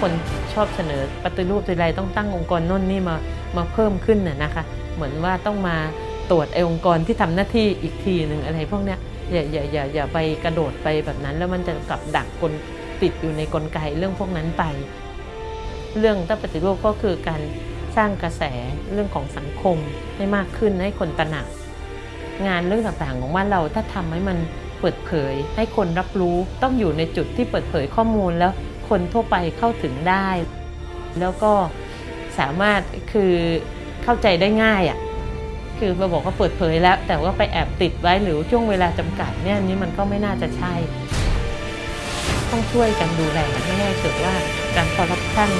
คนชอบเสนอปฏิรูปทีไรต้องตั้งองค์กรน่นนี่มามาเพิ่มขึ้นน่ะนะคะ เหมือนว่าต้องมาตรวจไอ้องค์กรที่ทำหน้าที่อีกทีหนึ่งอะไรพวกเนี้ยอย่าอย่าอย่าอย่าไปกระโดดไปแบบนั้น แล้วมันจะกลับดักกลติดอยู่ในกลไกเรื่องพวกนั้นไป เรื่องถ้าปฏิรูปก็คือการสร้างกระแสเรื่องของสังคมให้มากขึ้นให้คนตระหนัก งานเรื่องต่างๆของบ้านเราถ้าทำให้มันเปิดเผย ให้คนรับรู้ต้องอยู่ในจุดที่เปิดเผยข้อมูลแล้ว คนทั่วไปเข้าถึงได้ แล้วก็สามารถคือเข้าใจได้ง่ายอะ่ะคือมาบอกว่าเปิดเผยแล้ว แต่ว่าไปแอบติดไว้หรือช่วงเวลาจำกัดเนี่ยนนี้มันก็ไม่น่าจะใช่ ต้องช่วยกันดูแลไม่ให้เกิดว่าการคอร์รัปชัน